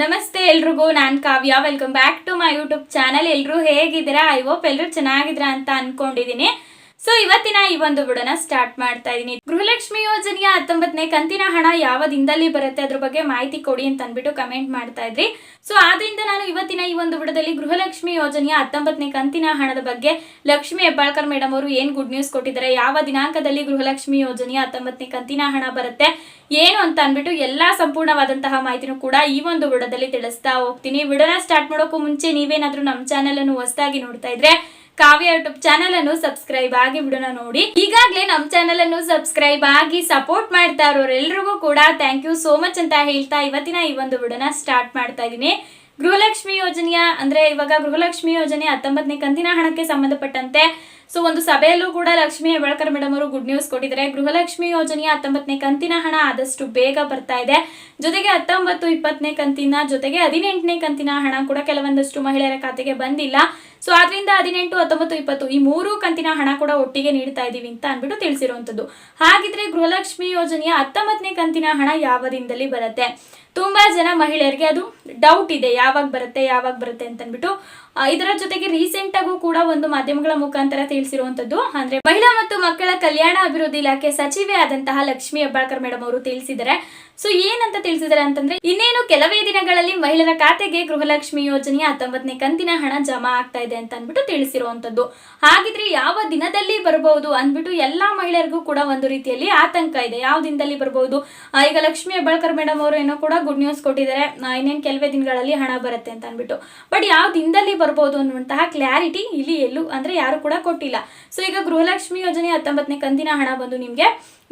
ನಮಸ್ತೆ ಎಲ್ರಿಗೂ, ನಾನು Kavya. Welcome back to my YouTube channel ಎಲ್ಲರೂ ಹೇಗಿದ್ದೀರಾ? ಐ ಹೋಪ್ ಎಲ್ಲರೂ ಚೆನ್ನಾಗಿದ್ದೀರಾ ಅಂತ ಅನ್ಕೊಂಡಿದೀನಿ ಸೊ ಇವತ್ತಿನ ಈ ಒಂದು ವಿಡೋನ ಸ್ಟಾರ್ಟ್ ಮಾಡ್ತಾ ಇದೀನಿ. ಗೃಹಲಕ್ಷ್ಮಿ ಯೋಜನೆಯ ಹತ್ತೊಂಬತ್ತನೇ ಕಂತಿನ ಹಣ ಯಾವ ದಿನದಲ್ಲಿ ಬರುತ್ತೆ? ಅದ್ರ ಬಗ್ಗೆ ಮಾಹಿತಿ ಕೊಡಿ ಅಂತ ಅಂದ್ಬಿಟ್ಟು ಕಮೆಂಟ್ ಮಾಡ್ತಾ ಇದ್ರಿ. ಸೊ ಆದ್ರಿಂದ ನಾನು ಇವತ್ತಿನ ಈ ಒಂದು ವಿಡೋದಲ್ಲಿ ಗೃಹಲಕ್ಷ್ಮಿ ಯೋಜನೆಯ ಹತ್ತೊಂಬತ್ತನೇ ಕಂತಿನ ಹಣದ ಬಗ್ಗೆ ಲಕ್ಷ್ಮಿ ಹೆಬ್ಬಾಳ್ಕರ್ ಮೇಡಮ್ ಅವರು ಏನ್ ಗುಡ್ ನ್ಯೂಸ್ ಕೊಟ್ಟಿದ್ದಾರೆ? ಯಾವ ದಿನಾಂಕದಲ್ಲಿ ಗೃಹಲಕ್ಷ್ಮಿ ಯೋಜನೆಯ ಹತ್ತೊಂಬತ್ತನೇ ಕಂತಿನ ಹಣ ಬರುತ್ತೆ? ಏನು ಅಂತ ಅಂದ್ಬಿಟ್ಟು ಎಲ್ಲಾ ಸಂಪೂರ್ಣವಾದಂತಹ ಮಾಹಿತಿನೂ ಕೂಡ ಈ ಒಂದು ವಿಡೋದಲ್ಲಿ ತಿಳಿಸ್ತಾ ಹೋಗ್ತೀನಿ. ವಿಡೋನ ಸ್ಟಾರ್ಟ್ ಮಾಡೋಕ್ಕೂ ಮುಂಚೆ ನೀವೇನಾದ್ರೂ ನಮ್ಮ ಚಾನೆಲ್ ಅನ್ನು ಹೊಸದಾಗಿ ನೋಡ್ತಾ ಇದ್ರೆ ಕಾವ್ಯ ಯೂಟ್ಯೂಬ್ ಚಾನಲ್ ಅನ್ನು ಸಬ್ಸ್ಕ್ರೈಬ್ ಆಗಿ ಬಿಡೋಣ ನೋಡಿ. ಈಗಾಗಲೇ ನಮ್ಮ ಚಾನಲ್ ಅನ್ನು ಸಬ್ಸ್ಕ್ರೈಬ್ ಆಗಿ ಸಪೋರ್ಟ್ ಮಾಡ್ತಾ ಇರೋರೆಲ್ಲರಿಗೂ ಕೂಡ ಥ್ಯಾಂಕ್ ಯು ಸೋ ಮಚ್ ಅಂತ ಹೇಳ್ತಾ ಇವತ್ತಿನ ಈ ಒಂದು ವಿಡಿಯೋನ ಸ್ಟಾರ್ಟ್ ಮಾಡ್ತಾ ಇದ್ದೀನಿ ಗೃಹಲಕ್ಷ್ಮಿ ಯೋಜನೆಯ ಅಂದ್ರೆ ಇವಾಗ ಗೃಹಲಕ್ಷ್ಮಿ ಯೋಜನೆ ಹತ್ತೊಂಬತ್ತನೇ ಕಂತಿನ ಹಣಕ್ಕೆ ಸಂಬಂಧಪಟ್ಟಂತೆ. ಸೊ ಒಂದು ಸಭೆಯಲ್ಲೂ ಕೂಡ ಲಕ್ಷ್ಮಿ ಹೆಬ್ಬಾಳ್ಕರ್ ಮೇಡಮ್ ಅವರು ಗುಡ್ ನ್ಯೂಸ್ ಕೊಟ್ಟಿದ್ದಾರೆ. ಗೃಹಲಕ್ಷ್ಮಿ ಯೋಜನೆಯ ಹತ್ತೊಂಬತ್ತನೇ ಕಂತಿನ ಹಣ ಆದಷ್ಟು ಬೇಗ ಬರ್ತಾ ಇದೆ. ಜೊತೆಗೆ ಹತ್ತೊಂಬತ್ತು ಇಪ್ಪತ್ತನೇ ಕಂತಿನ ಜೊತೆಗೆ ಹದಿನೆಂಟನೇ ಕಂತಿನ ಹಣ ಕೂಡ ಕೆಲವೊಂದಷ್ಟು ಮಹಿಳೆಯರ ಖಾತೆಗೆ ಬಂದಿಲ್ಲ. ಸೊ ಆದ್ರಿಂದ ಹದಿನೆಂಟು, ಹತ್ತೊಂಬತ್ತು, ಇಪ್ಪತ್ತು ಈ ಮೂರು ಕಂತಿನ ಹಣ ಕೂಡ ಒಟ್ಟಿಗೆ ನೀಡ್ತಾ ಇದೀವಿ ಅಂತ ಅಂದ್ಬಿಟ್ಟು ತಿಳಿಸಿರುವಂತದ್ದು. ಹಾಗಿದ್ರೆ ಗೃಹಲಕ್ಷ್ಮಿ ಯೋಜನೆಯ ಹತ್ತೊಂಬತ್ತನೇ ಕಂತಿನ ಹಣ ಯಾವ ದಿನದಲ್ಲಿ ಬರುತ್ತೆ? ತುಂಬಾ ಜನ ಮಹಿಳೆಯರಿಗೆ ಅದು ಡೌಟ್ ಇದೆ. ಯಾವಾಗ ಬರುತ್ತೆ ಯಾವಾಗ ಬರುತ್ತೆ ಅಂತ ಅಂದ್ಬಿಟ್ಟು ಇದರ ಜೊತೆಗೆ ರೀಸೆಂಟ್ ಆಗೂ ಕೂಡ ಒಂದು ಮಾಧ್ಯಮಗಳ ಮುಖಾಂತರ ತಿಳಿಸಿರುವಂತದ್ದು ಅಂದ್ರೆ ಮಹಿಳಾ ಮತ್ತು ಮಕ್ಕಳ ಕಲ್ಯಾಣ ಅಭಿವೃದ್ಧಿ ಇಲಾಖೆ ಸಚಿವೆ ಆದಂತಹ ಲಕ್ಷ್ಮಿ ಹೆಬ್ಬಾಳ್ಕರ್ ಮೇಡಮ್ ಅವರು ತಿಳಿಸಿದ್ದಾರೆ. ಸೊ ಏನಂತ ತಿಳಿಸಿದ್ದಾರೆ ಅಂತಂದ್ರೆ, ಇನ್ನೇನು ಕೆಲವೇ ದಿನಗಳಲ್ಲಿ ಮಹಿಳೆಯರ ಖಾತೆಗೆ ಗೃಹಲಕ್ಷ್ಮಿ ಯೋಜನೆಯ ಹತ್ತೊಂಬತ್ತನೇ ಕಂತಿನ ಹಣ ಜಮಾ ಆಗ್ತಾ ಇದೆ ಅಂತ ಅಂದ್ಬಿಟ್ಟು ತಿಳಿಸಿರುವಂತದ್ದು ಹಾಗಿದ್ರೆ ಯಾವ ದಿನದಲ್ಲಿ ಬರಬಹುದು ಅಂದ್ಬಿಟ್ಟು ಎಲ್ಲಾ ಮಹಿಳೆಯರಿಗೂ ಕೂಡ ಒಂದು ರೀತಿಯಲ್ಲಿ ಆತಂಕ ಇದೆ. ಯಾವ ದಿನದಲ್ಲಿ ಬರಬಹುದು ಈಗ ಲಕ್ಷ್ಮಿ ಹೆಬ್ಬಾಳ್ಕರ್ ಮೇಡಮ್ ಅವರು ಏನೋ ಕೂಡ ಗುಡ್ ನ್ಯೂಸ್ ಕೊಟ್ಟಿದ್ದಾರೆ. ಇನ್ನೇನು ಕೆಲವೇ ದಿನಗಳಲ್ಲಿ ಹಣ ಬರುತ್ತೆ ಅಂತ ಅಂದ್ಬಿಟ್ಟು ಬಟ್ ಯಾವ ದಿನದಲ್ಲಿ ಬರ್ಬೋದು ಅನ್ನುವಂತಹ ಕ್ಲಾರಿಟಿ ಇಲ್ಲಿ ಎಲ್ಲೂ ಅಂದ್ರೆ ಯಾರು ಕೂಡ ಕೊಟ್ಟಿಲ್ಲ. ಸೊ ಈಗ ಗೃಹಲಕ್ಷ್ಮಿ ಯೋಜನೆ ಹತ್ತೊಂಬತ್ತನೇ ಕಂದಿನ ಹಣ ಬಂದು ನಿಮ್ಗೆ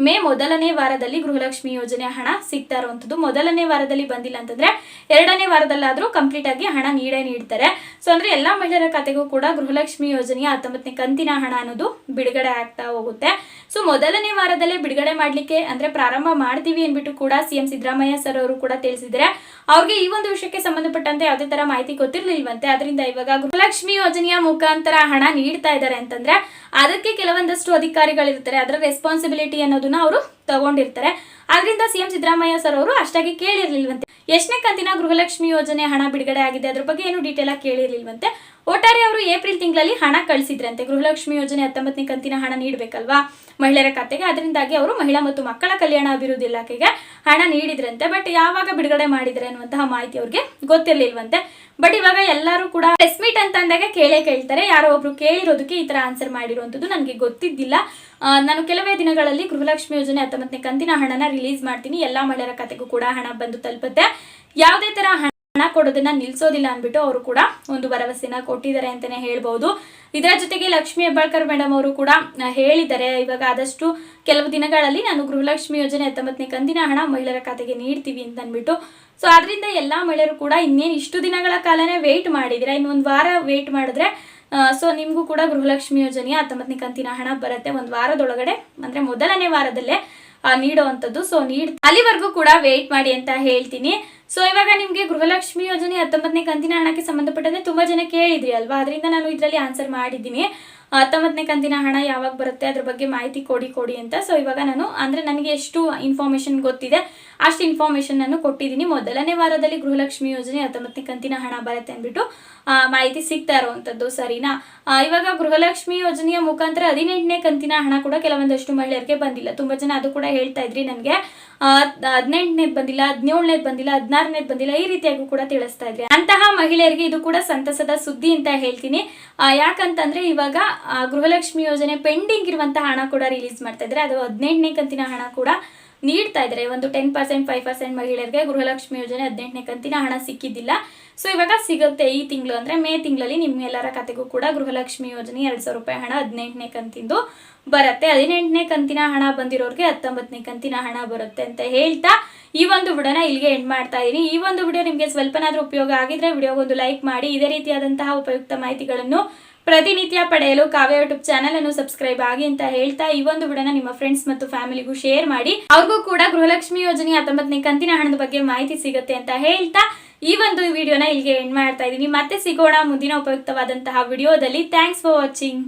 ಮೇ ಮೊದಲನೇ ವಾರದಲ್ಲಿ ಗೃಹಲಕ್ಷ್ಮಿ ಯೋಜನೆ ಹಣ ಸಿಗ್ತಾ ಇರುವಂತದ್ದು ಮೊದಲನೇ ವಾರದಲ್ಲಿ ಬಂದಿಲ್ಲ ಅಂತಂದ್ರೆ ಎರಡನೇ ವಾರದಲ್ಲಾದರೂ ಕಂಪ್ಲೀಟ್ ಆಗಿ ಹಣ ನೀಡೇ ನೀಡ್ತಾರೆ. ಸೊ ಅಂದ್ರೆ ಎಲ್ಲಾ ಮಹಿಳೆಯರ ಖಾತೆಗೂ ಕೂಡ ಗೃಹಲಕ್ಷ್ಮಿ ಯೋಜನೆಯ ಹತ್ತೊಂಬತ್ತನೇ ಕಂತಿನ ಹಣ ಅನ್ನೋದು ಬಿಡುಗಡೆ ಆಗ್ತಾ ಹೋಗುತ್ತೆ. ಸೊ ಮೊದಲನೇ ವಾರದಲ್ಲೇ ಬಿಡುಗಡೆ ಮಾಡ್ಲಿಕ್ಕೆ ಅಂದ್ರೆ ಪ್ರಾರಂಭ ಮಾಡ್ತೀವಿ ಅಂದ್ಬಿಟ್ಟು ಕೂಡ ಸಿಎಂ ಸಿದ್ದರಾಮಯ್ಯ ಸರ್ ಅವರು ಕೂಡ ತಿಳಿಸಿದ್ದಾರೆ. ಅವ್ರಿಗೆ ಈ ಒಂದು ವಿಷಯಕ್ಕೆ ಸಂಬಂಧಪಟ್ಟಂತೆ ಯಾವುದೇ ತರ ಮಾಹಿತಿ ಗೊತ್ತಿರ್ಲಿಲ್ವಂತೆ. ಅದರಿಂದ ಇವಾಗ ಗೃಹಲಕ್ಷ್ಮಿ ಯೋಜನೆಯ ಮುಖಾಂತರ ಹಣ ನೀಡ್ತಾ ಇದ್ದಾರೆ ಅಂತಂದ್ರೆ ಅದಕ್ಕೆ ಕೆಲವೊಂದಷ್ಟು ಅಧಿಕಾರಿಗಳಿರ್ತಾರೆ. ಅದರ ರೆಸ್ಪಾನ್ಸಿಬಿಲಿಟಿ ಅನ್ನೋದನ್ನ ಅವರು ತಗೊಂಡಿರ್ತಾರೆ. ಆದ್ರಿಂದ ಸಿಎಂ ಸಿದ್ದರಾಮಯ್ಯ ಸರ್ ಅವರು ಅಷ್ಟಾಗಿ ಕೇಳಿರ್ಲಿಲ್ವಂತೆ. ಎಷ್ಟನೇ ಕಂತಿನ ಗೃಹಲಕ್ಷ್ಮಿ ಯೋಜನೆ ಹಣ ಬಿಡುಗಡೆ ಆಗಿದೆ, ಅದ್ರ ಬಗ್ಗೆ ಏನು ಡೀಟೇಲ್ ಆಗಿ ಕೇಳಿರ್ಲಿಲ್ವಂತೆ. ಒಟ್ಟಾರೆ ಅವರು ಏಪ್ರಿಲ್ ತಿಂಗಳಲ್ಲಿ ಹಣ ಕಳಿಸಿದ್ರಂತೆ. ಗೃಹಲಕ್ಷ್ಮಿ ಯೋಜನೆ ಹತ್ತೊಂಬತ್ತನೇ ಕಂತಿನ ಹಣ ನೀಡಬೇಕಲ್ವಾ? ಮಹಿಳೆಯರ ಖಾತೆಗೆ. ಅದರಿಂದಾಗಿ ಅವರು ಮಹಿಳಾ ಮತ್ತು ಮಕ್ಕಳ ಕಲ್ಯಾಣ ಅಭಿವೃದ್ಧಿ ಇಲಾಖೆಗೆ ಹಣ ನೀಡಿದ್ರಂತೆ. ಬಟ್ ಯಾವಾಗ ಬಿಡುಗಡೆ ಮಾಡಿದ್ರೆ ಅನ್ನುವಂತಹ ಮಾಹಿತಿ ಅವ್ರಿಗೆ ಗೊತ್ತಿರಲಿಲ್ವಂತೆ. ಬಟ್ ಇವಾಗ ಎಲ್ಲರೂ ಕೂಡ ಪ್ರೆಸ್ ಅಂತ ಅಂದಾಗ ಕೇಳೇ ಕೇಳ್ತಾರೆ. ಯಾರೋ ಒಬ್ರು ಕೇಳಿರೋದಕ್ಕೆ ಈ ತರ ಆನ್ಸರ್ ಮಾಡಿರುವಂತದ್ದು ನನಗೆ ಗೊತ್ತಿದ್ದಿಲ್ಲ. ನಾನು ಕೆಲವೇ ದಿನಗಳಲ್ಲಿ ಗೃಹಲಕ್ಷ್ಮಿ ಯೋಜನೆ ಹತ್ತೊಂಬತ್ತನೇ ಕಂತಿನ ಹಣನ ರಿಲೀಸ್ ಮಾಡ್ತೀನಿ. ಎಲ್ಲಾ ಮಹಿಳೆಯರ ಖಾತೆಗೂ ಕೂಡ ಹಣ ಬಂದು ತಲುಪುತ್ತೆ. ಯಾವುದೇ ತರ ಹಣ ಕೊಡೋದನ್ನ ನಿಲ್ಸೋದಿಲ್ಲ ಅಂದ್ಬಿಟ್ಟು ಅವರು ಕೂಡ ಒಂದು ಭರವಸೆನ ಕೊಟ್ಟಿದ್ದಾರೆ ಅಂತಾನೆ ಹೇಳ್ಬಹುದು ಇದರ ಜೊತೆಗೆ ಲಕ್ಷ್ಮಿ ಹೆಬ್ಬಾಳ್ಕರ್ ಮೇಡಮ್ ಅವರು ಕೂಡ ಹೇಳಿದ್ದಾರೆ. ಇವಾಗ ಆದಷ್ಟು ಕೆಲವು ದಿನಗಳಲ್ಲಿ ನಾನು ಗೃಹಲಕ್ಷ್ಮಿ ಯೋಜನೆ ಹತ್ತೊಂಬತ್ತನೇ ಕಂದಿನ ಹಣ ಮಹಿಳೆಯರ ಖಾತೆಗೆ ನೀಡ್ತೀವಿ ಅಂತ ಅಂದ್ಬಿಟ್ಟು ಸೊ ಅದರಿಂದ ಎಲ್ಲಾ ಮಹಿಳೆಯರು ಕೂಡ ಇನ್ನೇನು ಇಷ್ಟು ದಿನಗಳ ಕಾಲನೇ ವೆಯ್ಟ್ ಮಾಡಿದಿರ? ಇನ್ನೊಂದು ವಾರ ವೆಯ್ಟ್ ಮಾಡಿದ್ರೆ ಸೊ ನಿಮಗೂ ಕೂಡ ಗೃಹಲಕ್ಷ್ಮಿ ಯೋಜನೆಯ ಹತ್ತೊಂಬತ್ತನೇ ಕಂತಿನ ಹಣ ಬರುತ್ತೆ. ಒಂದು ವಾರದೊಳಗಡೆ, ಅಂದ್ರೆ ಮೊದಲನೇ ವಾರದಲ್ಲೇ ನೀಡುವಂಥದ್ದು. ಸೊ ನೀಡ್ ಅಲ್ಲಿವರೆಗೂ ಕೂಡ ವೇಟ್ ಮಾಡಿ ಅಂತ ಹೇಳ್ತೀನಿ. ಸೊ ಇವಾಗ ನಿಮ್ಗೆ ಗೃಹಲಕ್ಷ್ಮಿ ಯೋಜನೆ ಹತ್ತೊಂಬತ್ತನೇ ಕಂತಿನ ಹಣಕ್ಕೆ ಸಂಬಂಧಪಟ್ಟಂತೆ ತುಂಬಾ ಜನ ಕೇಳಿದ್ರಿ ಅಲ್ವಾ? ಅದರಿಂದ ನಾನು ಇದರಲ್ಲಿ ಆನ್ಸರ್ ಮಾಡಿದ್ದೀನಿ. ಹತ್ತೊಂಬತ್ತನೇ ಕಂತಿನ ಹಣ ಯಾವಾಗ ಬರುತ್ತೆ ಅದ್ರ ಬಗ್ಗೆ ಮಾಹಿತಿ ಕೊಡಿ ಕೊಡಿ ಅಂತ. ಸೊ ಇವಾಗ ನಾನು, ಅಂದ್ರೆ ನನಗೆ ಎಷ್ಟು ಇನ್ಫಾರ್ಮೇಷನ್ ಗೊತ್ತಿದೆ, ಅಷ್ಟು ಇನ್ಫಾರ್ಮೇಷನ್ ನಾನು ಕೊಟ್ಟಿದ್ದೀನಿ. ಮೊದಲನೇ ವಾರದಲ್ಲಿ ಗೃಹಲಕ್ಷ್ಮಿ ಯೋಜನೆ ಹತ್ತೊಂಬತ್ತನೇ ಕಂತಿನ ಹಣ ಬರುತ್ತೆ ಅಂದ್ಬಿಟ್ಟು ಮಾಹಿತಿ ಸಿಗ್ತಾ ಇರುವಂತದ್ದು, ಸರಿನಾ? ಇವಾಗ ಗೃಹಲಕ್ಷ್ಮಿ ಯೋಜನೆಯ ಮುಖಾಂತರ ಹದಿನೆಂಟನೇ ಕಂತಿನ ಹಣ ಕೂಡ ಕೆಲವೊಂದಷ್ಟು ಮಹಿಳೆಯರಿಗೆ ಬಂದಿಲ್ಲ. ತುಂಬಾ ಜನ ಅದು ಕೂಡ ಹೇಳ್ತಾ ಇದ್ರಿ ನನಗೆ. ಹದಿನೆಂಟನೇದ್ ಬಂದಿಲ್ಲ ಹದಿನೇಳನೇದ್ ಬಂದಿಲ್ಲ ಹದಿನಾರನೇದ್ ಬಂದಿಲ್ಲ, ಈ ರೀತಿಯಾಗೂ ಕೂಡ ತಿಳಿಸ್ತಾ ಇದ್ರಿ. ಅಂತಹ ಮಹಿಳೆಯರಿಗೆ ಇದು ಕೂಡ ಸಂತಸದ ಸುದ್ದಿ ಅಂತ ಹೇಳ್ತೀನಿ. ಯಾಕಂತಂದ್ರೆ ಇವಾಗ ಗೃಹಲಕ್ಷ್ಮಿ ಯೋಜನೆ ಪೆಂಡಿಂಗ್ ಇರುವಂತಹ ಹಣ ಕೂಡ ರಿಲೀಸ್ ಮಾಡ್ತಾ ಇದ್ದಾರೆ. ಅದು ಹದಿನೆಂಟನೇ ಕಂತಿನ ಹಣ ಕೂಡ ನೀಡ್ತಾ ಇದ್ದಾರೆ. ಒಂದು ಟೆನ್ ಪರ್ಸೆಂಟ್ ಫೈವ್ ಪರ್ಸೆಂಟ್ ಮಹಿಳೆಯರಿಗೆ ಗೃಹಲಕ್ಷ್ಮಿ ಯೋಜನೆ ಹದಿನೆಂಟನೇ ಕಂತಿನ ಹಣ ಸಿಕ್ಕಿದ್ದಿಲ್ಲ. ಸೊ ಇವಾಗ ಸಿಗುತ್ತೆ ಈ ತಿಂಗಳು ಅಂದ್ರೆ ಮೇ ತಿಂಗಳಲ್ಲಿ ನಿಮ್ಮೆಲ್ಲರ ಖಾತೆಗೂ ಕೂಡ ಗೃಹಲಕ್ಷ್ಮಿ ಯೋಜನೆ ಎರಡ್ ಸಾವಿರ ರೂಪಾಯಿ ಹಣ ಹದಿನೆಂಟನೇ ಕಂತಿಂದು ಬರುತ್ತೆ. ಹದಿನೆಂಟನೇ ಕಂತಿನ ಹಣ ಬಂದಿರೋರಿಗೆ ಹತ್ತೊಂಬತ್ತನೇ ಕಂತಿನ ಹಣ ಬರುತ್ತೆ ಅಂತ ಹೇಳ್ತಾ ಈ ಒಂದು ವಿಡಿಯೋನ ಇಲ್ಲಿಗೆ ಎಂಡ್ ಮಾಡ್ತಾ ಇದ್ದೀನಿ ಈ ಒಂದು ವಿಡಿಯೋ ನಿಮಗೆ ಸ್ವಲ್ಪನಾದ್ರೂ ಉಪಯೋಗ ಆಗಿದ್ರೆ ವಿಡಿಯೋಗೊಂದು ಲೈಕ್ ಮಾಡಿ. ಇದೇ ರೀತಿಯಾದಂತಹ ಉಪಯುಕ್ತ ಮಾಹಿತಿಗಳನ್ನು ಪ್ರತಿನಿತ್ಯ ಪಡೆಯಲು ಕಾವ್ಯ ಯೂಟ್ಯೂಬ್ ಚಾನಲ್ ಅನ್ನು ಸಬ್ಸ್ಕ್ರೈಬ್ ಆಗಿ ಅಂತ ಹೇಳ್ತಾ ಈ ಒಂದು ವಿಡಿಯೋನ ನಿಮ್ಮ ಫ್ರೆಂಡ್ಸ್ ಮತ್ತು ಫ್ಯಾಮಿಲಿಗೂ ಶೇರ್ ಮಾಡಿ. ಅವ್ರಿಗೂ ಕೂಡ ಗೃಹಲಕ್ಷ್ಮಿ ಯೋಜನೆ ಹತ್ತೊಂಬತ್ತನೇ ಕಂತಿನ ಹಣದ ಬಗ್ಗೆ ಮಾಹಿತಿ ಸಿಗುತ್ತೆ ಅಂತ ಹೇಳ್ತಾ ಈ ಒಂದು ವಿಡಿಯೋನ ಇಲ್ಲಿಗೆ ಎಂಡ್ ಮಾಡ್ತಾ ಇದ್ದೀನಿ. ಮತ್ತೆ ಸಿಗೋಣ ಮುಂದಿನ ಉಪಯುಕ್ತವಾದಂತಹ ವಿಡಿಯೋದಲ್ಲಿ. Thanks for watching